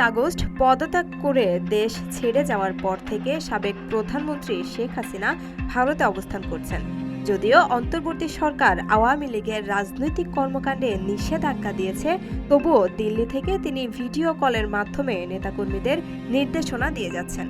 August পদত্যাগ করে দেশ ছেড়ে যাওয়ার পর থেকে সাবেক প্রধানমন্ত্রী শেখ হাসিনা ভারতে অবস্থান করছেন। যদিও অন্তর্বর্তী সরকার আওয়ামী লীগের রাজনৈতিক কর্মকাণ্ডে নিষেধাজ্ঞা দিয়েছে, তবুও দিল্লি থেকে তিনি ভিডিও কলের মাধ্যমে নেতাকর্মীদের নির্দেশনা দিয়ে যাচ্ছেন।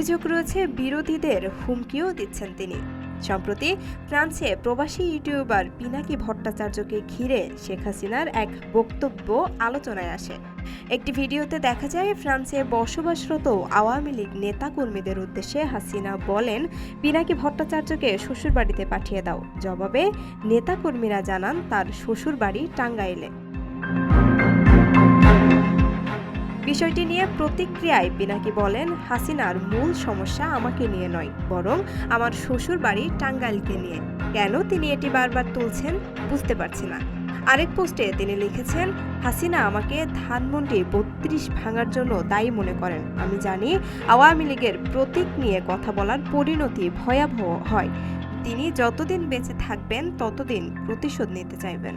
অভিযোগ রয়েছে, বিরোধীদের হুমকিও দিচ্ছেন তিনি। সম্প্রতি ফ্রান্সে প্রবাসী ইউটিউবার পিনাকি ভট্টাচার্যকে ঘিরে শেখ হাসিনার এক বক্তব্য আলোচনায় আসে। একটি ভিডিওতে দেখা যায়, ফ্রান্সে বসবাসরত আওয়ামী লীগ নেতাকর্মীদের উদ্দেশ্যে হাসিনা বলেন, পিনাকি ভট্টাচার্যকে শ্বশুরবাড়িতে পাঠিয়ে দাও। জবাবে নেতাকর্মীরা জানান, তার শ্বশুরবাড়ি টাঙ্গাইলে। বিষয়টি নিয়ে প্রতিক্রিয়ায় পিনাকি বলেন, হাসিনার মূল সমস্যা আমাকে নিয়ে নয়, বরং আমার শ্বশুর বাড়ি টাঙ্গাইলকে নিয়ে। কেন তিনি এটি বারবার তুলছেন বুঝতে পারছি না। আরেক পোস্টে তিনি লিখেছেন, হাসিনা আমাকে ধানমন্ডি বত্রিশ ভাঙার জন্য দায়ী মনে করেন। আমি জানি আওয়ামী লীগের প্রতীক নিয়ে কথা বলার পরিণতি ভয়াবহ হয়। তিনি যতদিন বেঁচে থাকবেন, ততদিন প্রতিশোধ নিতে চাইবেন।